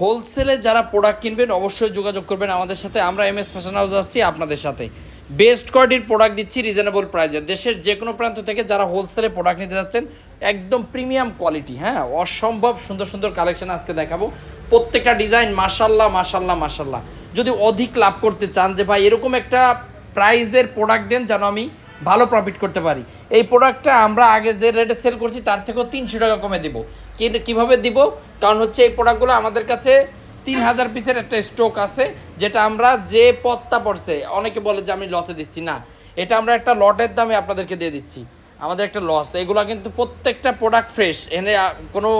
হোলসেলে যারা প্রোডাক্ট কিনবেন, অবশ্যই যোগাযোগ করবেন আমাদের সাথে। আমরা এম এস ফ্যাশন হাউস আছি আপনাদের সাথে। বেস্ট কোয়ালিটির প্রোডাক্ট দিচ্ছি রিজনেবল প্রাইজে দেশের যে কোনো প্রান্ত থেকে যারা হোলসেলে প্রোডাক্ট নিতে যাচ্ছেন, একদম প্রিমিয়াম কোয়ালিটি হ্যাঁ? অসম্ভব সুন্দর সুন্দর কালেকশন আজকে দেখাবো। প্রত্যেকটা ডিজাইন মাসাল্লাহ মাসাল্লাহ মাসাল্লাহ যদি অধিক লাভ করতে চান যে, ভাই, এরকম একটা প্রাইজের প্রোডাক্ট দেন যেন আমি ভালো প্রফিট করতে পারি। এই প্রোডাক্টটা আমরা আগে যে রেটে সেল করছি, তার থেকেও তিনশো টাকা কমে দিব। কীভাবে দিব? কারণ হচ্ছে এই প্রোডাক্টগুলো আমাদের কাছে তিন হাজার পিসের একটা স্টক আছে, যেটা আমরা যে পত্তা পড়ছে, অনেকে বলে যে আমি লসে দিচ্ছি। না, এটা আমরা একটা লটের দামে আপনাদেরকে দিয়ে দিচ্ছি। আমাদের একটা লস এগুলো কিন্তু প্রত্যেকটা প্রোডাক্ট ফ্রেশ এনে কোনো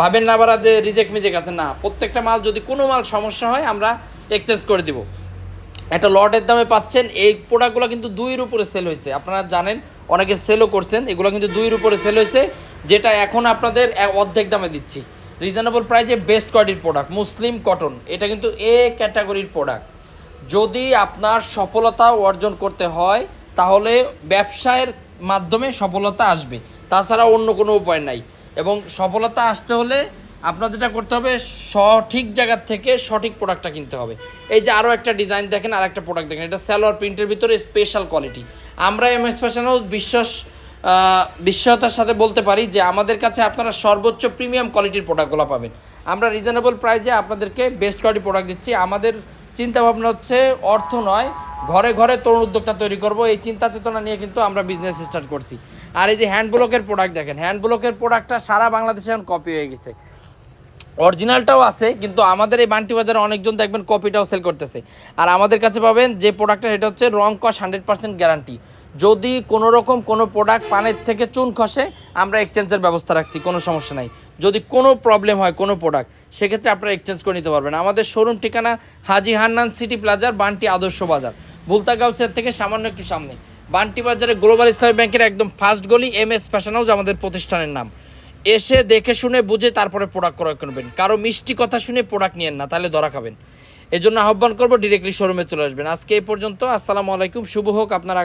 ভাবেন না বারা যে রিজেক্ট মিজেক্ট আছে। না, প্রত্যেকটা মাল যদি কোনো মাল সমস্যা হয়, আমরা এক্সচেঞ্জ করে দিব। একটা লটের দামে পাচ্ছেন, এই প্রোডাক্টগুলো কিন্তু দুইয়ের উপরে সেল হয়েছে। আপনারা জানেন, অনেকে সেলও করছেন, এগুলো কিন্তু দুইয়ের উপরে সেল হয়েছে, যেটা এখন আপনাদের অর্ধেক দামে দিচ্ছি। রিজনেবল প্রাইজে বেস্ট কোয়ালিটির প্রোডাক্ট মুসলিম কটন এটা কিন্তু এ ক্যাটাগরির প্রোডাক্ট যদি আপনার সফলতা অর্জন করতে হয়, তাহলে ব্যবসায়ের মাধ্যমে সফলতা আসবে। তাছাড়া অন্য কোনো উপায় নাই। এবং সফলতা আসতে হলে আপনার যেটা করতে হবে, সঠিক জায়গার থেকে সঠিক প্রোডাক্টটা কিনতে হবে। এই যে আরও একটা ডিজাইন দেখেন আর একটা প্রোডাক্ট দেখেন, এটা স্যালোয়ার প্রিন্টের ভিতরে স্পেশাল কোয়ালিটি আমরা এম এস ফ্যাশন হাউস বিশ্বাস বিশ্বতার সাথে বলতে পারি যে আমাদের কাছে আপনারা সর্বোচ্চ প্রিমিয়াম কোয়ালিটির প্রোডাক্টগুলো পাবেন। আমরা রিজনেবল প্রাইজে আপনাদেরকে বেস্ট কোয়ালিটি প্রোডাক্ট দিচ্ছি। আমাদের চিন্তা ভাবনা হচ্ছে, অর্থ নয়, ঘরে ঘরে তরুণ উদ্যোক্তা তৈরি করব। এই চিন্তা চেতনা নিয়ে কিন্তু আমরা বিজনেস স্টার্ট করছি। আর এই যে হ্যান্ড ব্লকের প্রোডাক্ট দেখেন হ্যান্ড ব্লকের প্রোডাক্টটা সারা বাংলাদেশে এখন কপি হয়ে গেছে। অরিজিনালটাও আছে, কিন্তু আমাদের এই বান্টি বাজারে অনেকজন দেখবেন কপিটাও সেল করতেছে। আর আমাদের কাছে পাবেন যে প্রোডাক্টটা এটা হচ্ছে রং কস হান্ড্রেড পার্সেন্ট গ্যারান্টি যদি কোনো রকম কোনো প্রোডাক্ট পানের থেকে চুন খসে, আমরা এক্সচেঞ্জের ব্যবস্থা রাখছি, কোনো সমস্যা নাই। যদি কোনো প্রবলেম হয় কোনো প্রোডাক্ট সেক্ষেত্রে আপনারা এক্সচেঞ্জ করে নিতে পারবেন। আমাদের শোরুম ঠিকানা হাজি হান্নান সিটি প্লাজার বান্টি আদর্শ বাজার। বুলতাগাউসের থেকে সামান্য একটু সামনে। বান্টি বাজারে গ্লোবাল ইসলামী ব্যাংকের একদম ফার্স্ট গলি এম এস ফ্যাশন হাউস আমাদের প্রতিষ্ঠানের নাম। এসে দেখে শুনে বুঝে তারপরে প্রোডাক্ট ক্রয় করবেন। কারও মিষ্টি কথা শুনে প্রোডাক্ট নিয়েন না, তাহলে ধরা খাবেন। এজন্য আহ্বান করব ডিরেক্টলি শোরুমে চলে আসবেন। আজকে এই পর্যন্ত, আসসালামু আলাইকুম, শুভ হোক, আপনারা